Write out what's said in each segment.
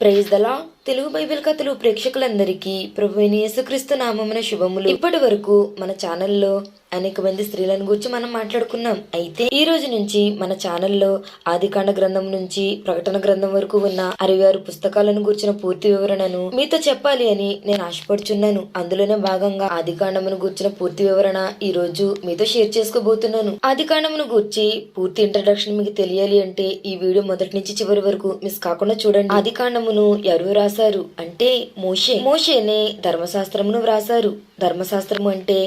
Praise దలా Telugu Bible కథలు ప్రేక్షకులందరికీ ప్రభు యేసుక్రీస్తు నామమున శుభములు. ఇప్పటి వరకు మన ఛానల్లో అనేక మంది స్త్రీలను గురించి మనం మాట్లాడుకున్నాం. అయితే ఈ రోజు నుంచి మన ఛానల్లో ఆదికాండ గ్రంథం నుంచి ప్రకటన గ్రంథం వరకు ఉన్న అరవై ఆరు పుస్తకాలను గురించిన పూర్తి వివరణను మీతో చెప్పాలి అని నేను ఆశపడుచున్నాను. అందులోనే భాగంగా ఆదికాండమును గురించిన పూర్తి వివరణ ఈ రోజు మీతో షేర్ చేసుకోబోతున్నాను. ఆదికాండమును గురించి పూర్తి ఇంట్రడక్షన్ మీకు తెలియాలి అంటే ఈ వీడియో మొదటి నుంచి చివరి వరకు మిస్ కాకుండా చూడండి. ఆదికాండమును ఎవరు రాశారు అంటే మోషే. మోషేనే ధర్మశాస్త్రమును వ్రాసారు ధర్మశాస్త్రము అంటే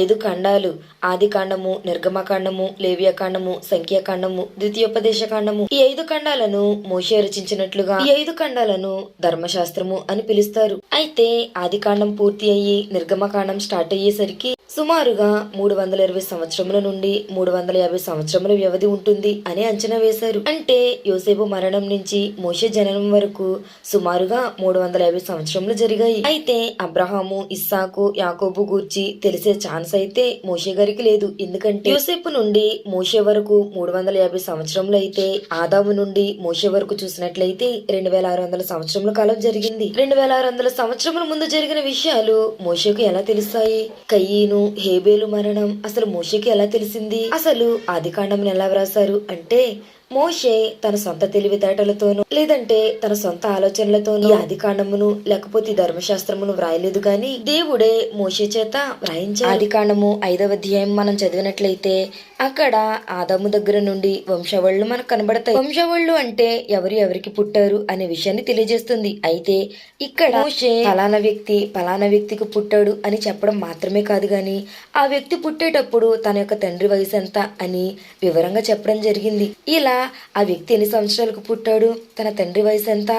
ఐదు ఖండాలు. ఆది కాండము నిర్గమకాండము లేవ్యకాండము సంఖ్యాకాండము ద్వితీయోపదేశకాండము ఈ ఐదు ఖండాలను మోషే రచించినట్లుగా ఈ ఐదు ఖండాలను ధర్మశాస్త్రము అని పిలుస్తారు. అయితే ఆది కాండం పూర్తి అయ్యి నిర్గమకాండం స్టార్ట్ అయ్యేసరికి సుమారుగా మూడు వందల ఇరవై సంవత్సరముల నుండి మూడు వందల యాభై సంవత్సరముల వ్యవధి ఉంటుంది అని అంచనా వేశారు. అంటే యోసేపు మరణం నుంచి మోషే జననం వరకు సుమారుగా మూడు వందల యాభై సంవత్సరములు జరిగాయి. అయితే అబ్రహాము ఇస్సాకు యాకోబు గూర్చి తెలిసే ఛాన్స్ అయితే మోషే గారికి లేదు. ఎందుకంటే యూసేపు నుండి మోషే వరకు మూడు వందల యాభై సంవత్సరంలో అయితే ఆదాము నుండి మోషే వరకు చూసినట్లయితే రెండు వేల ఆరు వందల సంవత్సరముల కాలం జరిగింది. రెండు వేల ఆరు వందల సంవత్సరముల ముందు జరిగిన విషయాలు మోషేకు ఎలా తెలుస్తాయి కయ్యను హేబేలు మరణం అసలు మోషేకి ఎలా తెలిసింది? అసలు ఆది కాండం ఎలా వ్రాసారు అంటే మోషే తన సొంత తెలివితేటలతోనూ లేదంటే తన సొంత ఆలోచనలతోనూ ఆదికాండమును ఆది కాండమును లేకపోతే ధర్మశాస్త్రమును వ్రాయలేదు గాని దేవుడే మోషే చేత వ్రాయించే ఆది కాండము ఐదవ అధ్యాయం మనం చదివినట్లయితే అక్కడ ఆదాము దగ్గర నుండి వంశవళ్ళు మనకు కనబడతాయి. వంశవళ్ళు అంటే ఎవరు ఎవరికి పుట్టారు అనే విషయాన్ని తెలియజేస్తుంది. అయితే ఇక్కడ మోషే ఫలానా వ్యక్తి ఫలానా వ్యక్తికి పుట్టాడు అని చెప్పడం మాత్రమే కాదు గాని ఆ వ్యక్తి పుట్టేటప్పుడు తన యొక్క తండ్రి వయసు ఎంత అని వివరంగా చెప్పడం జరిగింది. ఇలా ఆ వ్యక్తి ఎన్ని సంవత్సరాలకు పుట్టాడు? తన తండ్రి వయసు ఎంత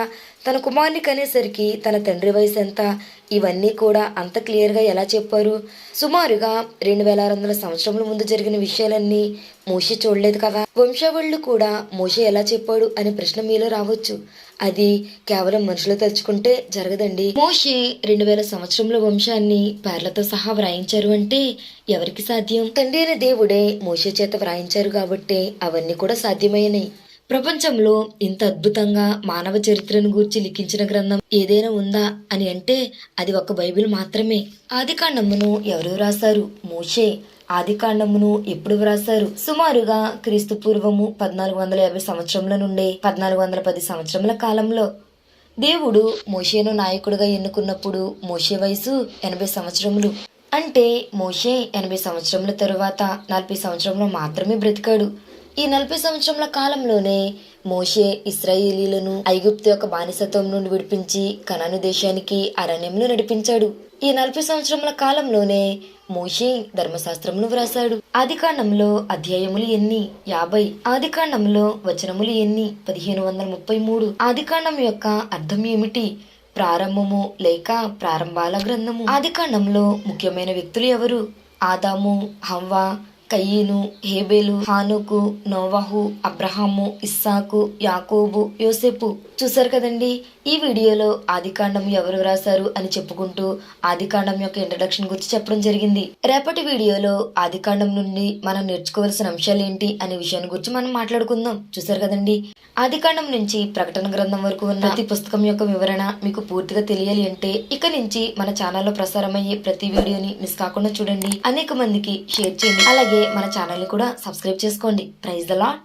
తన కుమారుని కనేసరికి తన తండ్రి వయసు ఎంత? ఇవన్నీ కూడా అంత క్లియర్గా ఎలా చెప్పారు? సుమారుగా రెండు వేల ఆరు వందల సంవత్సరముల ముందు జరిగిన విషయాలన్నీ మోషే చూడలేదు కదా? వంశావళులు కూడా మోషే ఎలా చెప్పాడు అనే ప్రశ్న మీలో రావచ్చు. అది కేవలం మనుషులు తలుచుకుంటే జరగదండి. మోషే రెండు వేల సంవత్సరంలో వంశాన్ని పేర్లతో సహా వ్రాయించారు అంటే ఎవరికి సాధ్యం? తండ్రి అయిన దేవుడే మోషే చేత వ్రాయించారు కాబట్టి అవన్నీ కూడా సాధ్యమైనవి ప్రపంచంలో ఇంత అద్భుతంగా మానవ చరిత్రను గూర్చి లిఖించిన గ్రంథం ఏదైనా ఉందా అని అంటే అది ఒక బైబిల్ మాత్రమే. ఆదికాండమును ఎవరు వ్రాసారు మోషే. ఆదికాండమును ఎప్పుడు వ్రాసారు సుమారుగా క్రీస్తు పూర్వము పద్నాలుగు వందల యాభై సంవత్సరముల నుండి పద్నాలుగు వందల పది సంవత్సరముల కాలంలో. దేవుడు మోషేను నాయకుడిగా ఎన్నుకున్నప్పుడు మోషే వయసు ఎనభై సంవత్సరములు. అంటే మోషే ఎనభై సంవత్సరముల తరువాత నలభై సంవత్సరంలో మాత్రమే బ్రతికాడు. ఈ నలభై సంవత్సరముల కాలంలోనే మోషే ఇస్రాయేలీలను ఐగుప్తు యొక్క బానిసత్వం నుండి విడిపించి కనాను దేశానికి అరణ్యంలో నడిపించాడు. ఈ నలభై సంవత్సరముల కాలంలోనే మోషే ధర్మశాస్త్రమును వ్రాసాడు ఆదికాండంలో అధ్యాయములు ఎన్ని? యాభై. ఆదికాండంలో వచనములు ఎన్ని? పదిహేను వందల ముప్పై మూడు. ఆదికాండం యొక్క అర్థం ఏమిటి? ప్రారంభము లేక ప్రారంభాల గ్రంథము. ఆదికాండంలో ముఖ్యమైన వ్యక్తులు ఎవరు? ఆదాము హవ్వ కయ్యను హేబేలు హానుకు నోవాహు అబ్రహాము ఇస్సాకు యాకోబు యోసెపు. చూసారు కదండి ఈ వీడియోలో ఆదికాండం ఎవరు రాశారు అని చెప్పుకుంటూ ఆదికాండం యొక్క ఇంట్రడక్షన్ గురించి చెప్పడం జరిగింది. రేపటి వీడియోలో ఆదికాండం నుండి మనం నేర్చుకోవాల్సిన అంశాలు ఏంటి అనే విషయాన్ని గురించి మనం మాట్లాడుకుందాం. చూసారు కదండి ఆదికాండం నుంచి ప్రకటన గ్రంథం వరకు ఉన్న ప్రతి పుస్తకం యొక్క వివరణ మీకు పూర్తిగా తెలియాలి అంటే ఇక నుంచి మన ఛానల్లో ప్రసారమయ్యే ప్రతి వీడియోని మిస్ కాకుండా చూడండి. అనేక మందికి షేర్ చేయండి. అలాగే మన ఛానల్ని కూడా సబ్స్క్రైబ్ చేసుకోండి. Praise the lot